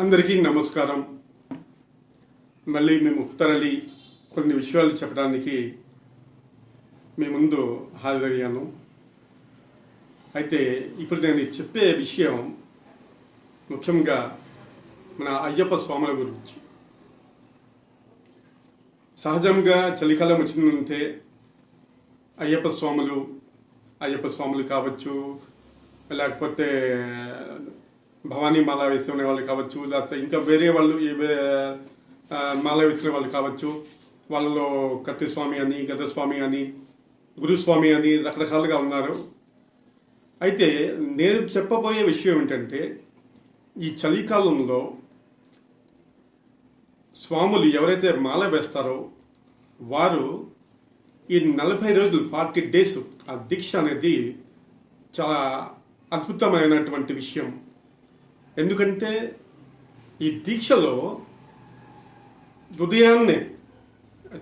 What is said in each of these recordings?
అందరికీ నమస్కారం. మళ్ళీ మేము తరలి కొన్ని విషయాలు చెప్పడానికి మీ ముందు హాజరయ్యాను. అయితే ఇప్పుడు నేను చెప్పే విషయం ముఖ్యంగా మన అయ్యప్ప స్వాముల గురించి. సహజంగా చలికాలం వచ్చిందంటే అయ్యప్ప స్వాములు అయ్యప్ప స్వాములు కావచ్చు లేకపోతే భవానీ మాల వేసుకునే వాళ్ళు కావచ్చు లేకపోతే ఇంకా వేరే వాళ్ళు మాల వేసుకునే వాళ్ళు కావచ్చు వాళ్ళలో కత్తి స్వామి అని గదస్వామి అని గురుస్వామి అని రకరకాలుగా ఉన్నారు. అయితే నేను చెప్పబోయే విషయం ఏంటంటే ఈ చలికాలంలో స్వాములు ఎవరైతే మాల వేస్తారో వారు ఈ నలభై రోజులు ఫార్టీ డేస్ ఆ దీక్ష అనేది చాలా అద్భుతమైనటువంటి విషయం. ఎందుకంటే ఈ దీక్షలో ఉదయాన్నే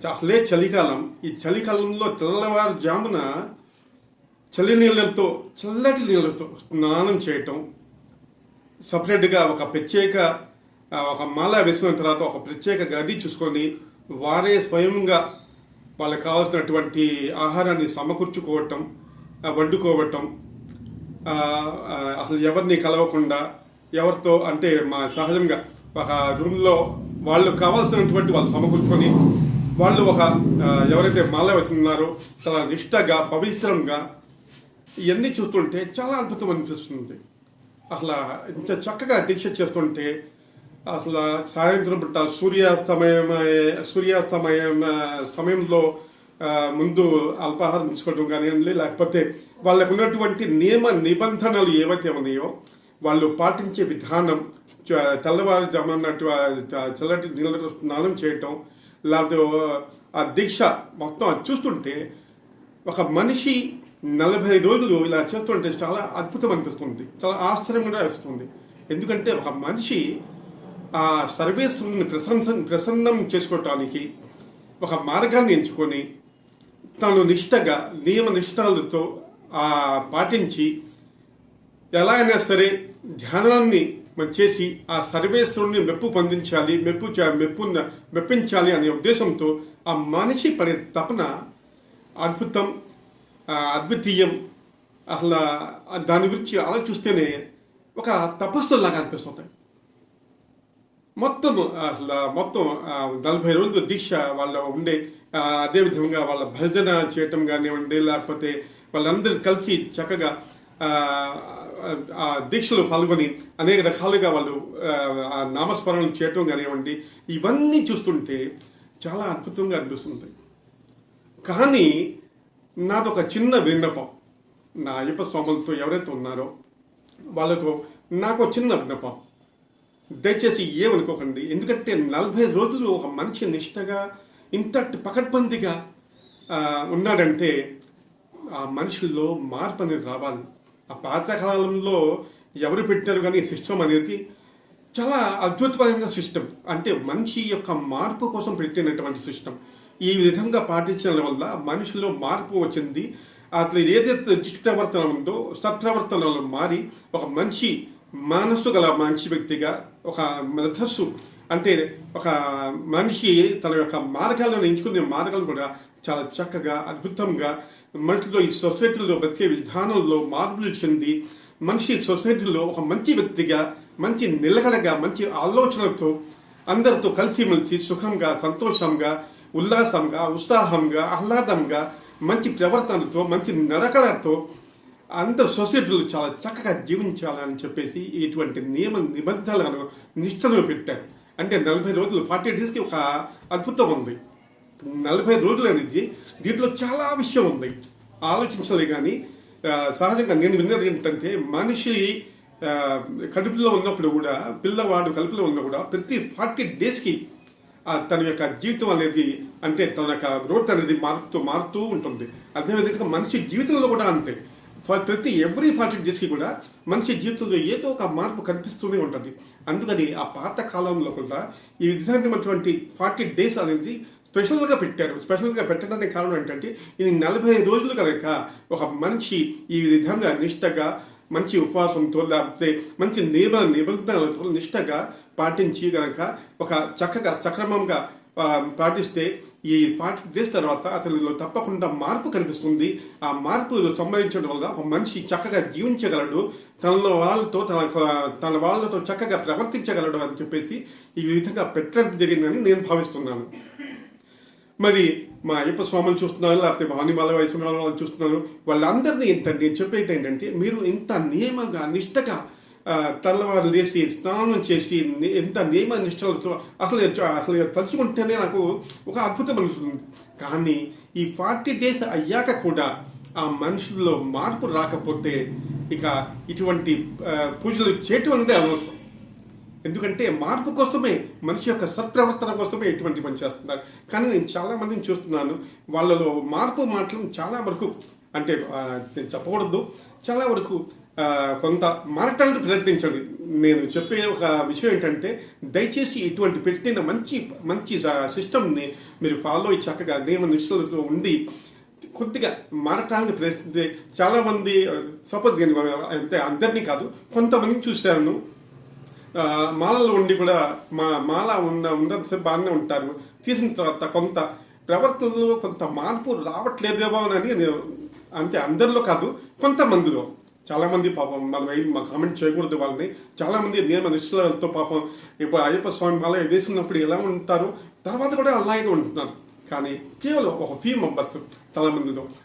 అసలే చలికాలం ఈ చలికాలంలో తెల్లవారుజామున చలి నీళ్ళతో చల్లటి నీళ్ళతో స్నానం చేయటం సపరేట్గా ఒక ప్రత్యేక ఒక మాల వేసిన తర్వాత ఒక ప్రత్యేక గది చూసుకొని వారే స్వయంగా వాళ్ళకి కావాల్సినటువంటి ఆహారాన్ని సమకూర్చుకోవటం వండుకోవటం అసలు ఎవరిని కలవకుండా ఎవరితో అంటే మా సహజంగా ఒక రూమ్లో వాళ్ళు కావాల్సినటువంటి వాళ్ళు సమకూర్చుకొని వాళ్ళు ఒక ఎవరైతే మాల వేస్తున్నారో చాలా నిష్టగా పవిత్రంగా ఇవన్నీ చూస్తుంటే చాలా అద్భుతం అనిపిస్తుంది. అసలు ఇంత చక్కగా దీక్ష చేస్తుంటే అసలు సాయంత్రం పూట సూర్యాస్తమయం సూర్యాస్తమయం సమయంలో ముందు అల్పాహారం తీసుకోవడం కానివ్వండి లేకపోతే వాళ్ళకు ఉన్నటువంటి నియమ నిబంధనలు ఏవైతే ఉన్నాయో వాళ్ళు పాటించే విధానం చ- చల్లటి నీళ్ళతో స్నానం చేయటం లేకపోతే ఆ దీక్ష మొత్తం అది చూస్తుంటే ఒక మనిషి నలభై రోజులు ఇలా చేస్తుంటే చాలా అద్భుతం అనిపిస్తుంది. చాలా ఆశ్చర్యం కూడా వస్తుంది. ఎందుకంటే ఒక మనిషి ఆ సర్వేశ్వరుని ప్రశంస ప్రసన్నం చేసుకోవటానికి ఒక మార్గాన్ని ఎంచుకొని తను నిష్టగా నియమ నిష్ఠాలతో పాటించి ఎలా అయినా సరే ధ్యానాన్ని మనం చేసి ఆ సర్వేశ్వరుని మెప్పు పొందించాలి మెప్పు చే- మెప్పు మెప్పించాలి అనే ఉద్దేశంతో ఆ మనిషి పడే తపన అద్భుతం అద్వితీయం అసలు దాని గురించి ఆలోచిస్తేనే ఒక తపస్సులాగా అనిపిస్తుంది మొత్తం అసలు మొత్తం నలభై రోజుల దీక్ష వాళ్ళ ఉండే అదేవిధంగా వాళ్ళ భజన చేయటం కానివ్వండి లేకపోతే వాళ్ళందరూ కలిసి చక్కగా దీక్షలు పాల్గొని అనేక రకాలుగా వాళ్ళు ఆ, చేయటం కానివ్వండి ఇవన్నీ చూస్తుంటే చాలా అద్భుతంగా అనిపిస్తుంది. కానీ నాదొక చిన్న విన్నపం. నా అయ్యప్ప స్వాములతో ఎవరైతే ఉన్నారో వాళ్ళతో నాకు చిన్న విన్నపం. దయచేసి ఏమనుకోకండి ఎందుకంటే నలభై రోజులు ఒక మనిషి నిష్టగా ఇంత పకడ్బందీగా ఉన్నాడంటే ఆ మనుషుల్లో మార్పు అనేది రావాలి. ఆ పాతకాలంలో ఎవరు పెట్టారు కానీ సిస్టమ్ అనేది చాలా అద్భుతమైన సిస్టమ్. అంటే మనిషి యొక్క మార్పు కోసం పెట్టినటువంటి సిస్టమ్. ఈ విధంగా పాటించడం వల్ల మనిషిలో మార్పు వచ్చింది. అట్లా ఏదైతే దుష్ప్రవర్తన ఉందో సత్ప్రవర్తనలో మారి ఒక మంచి మనసు గల మంచి వ్యక్తిగా ఒక మెథస్సు అంటే ఒక మనిషి తన యొక్క మార్గాలను ఎంచుకునే మార్గాలు కూడా చాలా చక్కగా అద్భుతంగా మనిషిలో ఈ సొసైటీలో బ్రతికే విధానంలో మార్పులు చెంది మనిషి సొసైటీలో ఒక మంచి వ్యక్తిగా మంచి నిలకడగా మంచి ఆలోచనలతో అందరితో కలిసిమెలిసి సుఖంగా సంతోషంగా ఉల్లాసంగా ఉత్సాహంగా ఆహ్లాదంగా మంచి ప్రవర్తనతో మంచి నడకలతో అందరు సొసైటీలు చాలా చక్కగా జీవించాలని చెప్పేసి ఇటువంటి నియమ నిబంధనలను నిష్టలో పెట్టారు. అంటే నలభై రోజులు ఫార్టీ డేస్కి ఒక అద్భుతం ఉంది. నలభై రోజులు అనేది దీంట్లో చాలా విషయం ఉంది. ఆలోచించాలి కానీ సహజంగా నేను విన్నది ఏంటంటే మనిషి కడుపులో ఉన్నప్పుడు కూడా పిల్లవాడు కడుపులో ఉన్న కూడా ప్రతి ఫార్టీ డేస్కి తన యొక్క జీవితం అనేది అంటే తన యొక్క గ్రోత్ అనేది మారుతూ మారుతూ ఉంటుంది. అదేవిధంగా మనిషి జీవితంలో కూడా అంతే. ఫ- ప్రతి ఎవ్రీ ఫార్టీ డేస్కి కూడా మనిషి జీవితంలో ఏదో ఒక మార్పు కనిపిస్తూనే ఉంటుంది. అందుకని ఆ పాత కాలంలో కూడా ఈ విధమైనటువంటి ఫార్టీ డేస్ అనేది స్పెషల్గా పెట్టారు. స్పెషల్గా పెట్టడానికి కారణం ఏంటంటే ఇది నలభై రోజులు కనుక ఒక మనిషి ఈ విధంగా నిష్టగా మంచి ఉపవాసంతో లేకపోతే మంచి నిబంధన నిబంధనలతో నిష్టగా పాటించి కనుక ఒక చక్కగా సక్రమంగా పాటిస్తే ఈ పాటి చేసిన తర్వాత అతనిలో తప్పకుండా మార్పు కనిపిస్తుంది. ఆ మార్పు సంభవించడం వల్ల ఒక మనిషి చక్కగా జీవించగలడు. తనలో వాళ్ళతో తన తన వాళ్ళతో చక్కగా ప్రవర్తించగలడు అని చెప్పేసి ఈ విధంగా పెట్టడం జరిగిందని నేను భావిస్తున్నాను. మరి మా అయ్యప్ప స్వామిని చూస్తున్నారు లేకపోతే వాణిమాల వయసు వాళ్ళని చూస్తున్నారు. వాళ్ళందరినీ ఏంటంటే నేను చెప్పేది ఏంటంటే మీరు ఇంత నియమంగా నిష్టగా తెల్లవారు లేచి స్నానం చేసి ఎంత నియమ నిష్టలతో అసలు అసలు తలుచుకుంటేనే నాకు ఒక అద్భుతం అనిపిస్తుంది. కానీ ఈ ఫార్టీ డేస్ అయ్యాక కూడా ఆ మనుషుల్లో మార్పు రాకపోతే ఇక ఇటువంటి పూజలు చేయటం అనేది అనవసరం. ఎందుకంటే మార్పు కోసమే మనిషి యొక్క సత్ప్రవర్తన కోసమే ఎటువంటి పని చేస్తున్నారు. కానీ నేను చాలామందిని చూస్తున్నాను వాళ్ళలో మార్పు మాటలు చాలా వరకు అంటే నేను చెప్పకూడదు చాలా వరకు కొంత మారటానికి ప్రయత్నించండి. నేను చెప్పే ఒక విషయం ఏంటంటే దయచేసి ఇటువంటి పెట్టిన మంచి మంచి సిస్టమ్ని మీరు ఫాలో అయ్యి చక్కగా నియమ నిష్ఠలతో ఉండి కొద్దిగా మారటానికి ప్రయత్నిస్తే చాలామంది సపోజ్ నేను అంటే అందరినీ కాదు కొంతమంది చూశాను మాలలో ఉండి కూడా మా మాల ఉన్న ఉన్నంతసేపు బాగానే ఉంటారు. తీసిన తర్వాత కొంత ప్రవర్తనలో కొంత మార్పు రావట్లేదేమో అని నేను అంటే అందరిలో కాదు కొంతమందిలో. చాలామంది పాపం మనం ఏం మా కామెంట్ చేయకూడదు వాళ్ళని. చాలామంది నియమ నిష్ఠలతో పాపం ఇప్పుడు అయ్యప్ప స్వామి మాల వేసుకున్నప్పుడు ఎలా ఉంటారు? తర్వాత కూడా అలాగే ఉంటున్నారు కానీ కేవలం ఒక ఫ్యూ మెంబర్స్ చాలా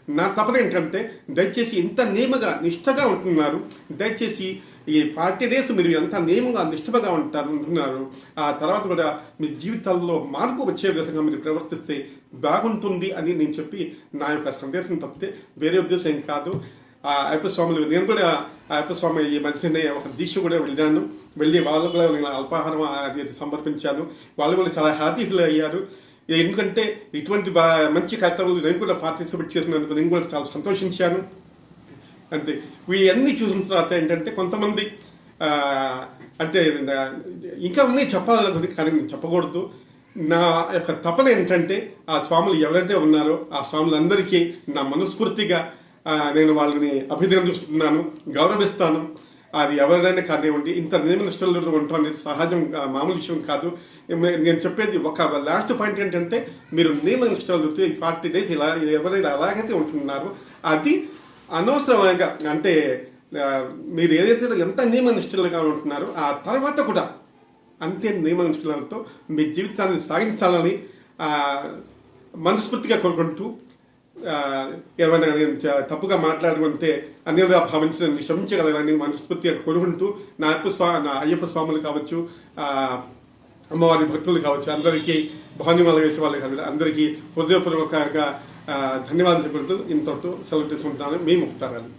నా తపన ఏంటంటే దయచేసి ఇంత నియమగా నిష్టగా ఉంటున్నారు. దయచేసి ఈ ఫార్టీ డేస్ మీరు ఎంత నియమంగా నిష్టగా ఉంటారు ఉంటున్నారు ఆ తర్వాత కూడా మీ జీవితాల్లో మార్పు వచ్చే విధంగా మీరు ప్రవర్తిస్తే బాగుంటుంది అని నేను చెప్పి నా యొక్క సందేశం తప్పితే వేరే ఉద్దేశం ఏం కాదు. ఆ అయ్యప్ప స్వాములు నేను కూడా ఆ అయ్యప్ప స్వామి ఈ మధ్యనే ఒక దీక్ష కూడా వెళ్ళాను. వెళ్ళి వాళ్ళు కూడా నేను అల్పాహారం అది సమర్పించాను. వాళ్ళు కూడా చాలా హ్యాపీ ఫీల్ అయ్యారు. ఎందుకంటే ఇటువంటి బా మంచి కార్యక్రమాలు నేను కూడా పార్టిసిపేట్ చేసినందుకు నేను కూడా చాలా సంతోషించాను. అంటే వీళ్ళన్నీ చూసిన తర్వాత ఏంటంటే కొంతమంది అంటే ఇంకా ఉన్నాయి చెప్పాలనుకుంది కానీ నేను చెప్పకూడదు. నా యొక్క తపన ఏంటంటే ఆ స్వాములు ఎవరైతే ఉన్నారో ఆ స్వాములందరికీ నా మనస్ఫూర్తిగా నేను వాళ్ళని అభినందిస్తున్నాను గౌరవిస్తాను. అది ఎవరైనా కానివ్వండి ఇంత నియమ నిష్టలతో ఉండటం అనేది సహజం మామూలు విషయం కాదు. నేను చెప్పేది ఒక లాస్ట్ పాయింట్ ఏంటంటే మీరు నియమ నిష్టలతో ఈ ఫార్టీ డేస్ ఇలా ఎవరైనా అలాగైతే ఉంటున్నారో. అది అనవసరంగా అంటే మీరు ఏదైతే ఎంత నియమ నిష్ఠలుగా ఉంటున్నారో ఆ తర్వాత కూడా అంతే నియమ నిష్ఠలతో మీ జీవితాన్ని సాగించాలని మనస్ఫూర్తిగా కోరుకుంటూ ఏమైనా నేను తప్పుగా మాట్లాడుకుంటే అన్నిగా భావించి నన్ను మనస్ఫూర్తిగా కోరుకుంటూ నా అయ్యప్ప స్వా నా అయ్యప్ప స్వాములు కావచ్చు అమ్మవారి భక్తులు కావచ్చు అందరికీ భానుమాల వేసే వాళ్ళు కావచ్చు అందరికీ హృదయపూర్వకంగా ధన్యవాదాలు చెప్పుకుంటూ ఇంతటితో సెలవు తీసుకుంటున్నాను. మీ ముక్తారాలు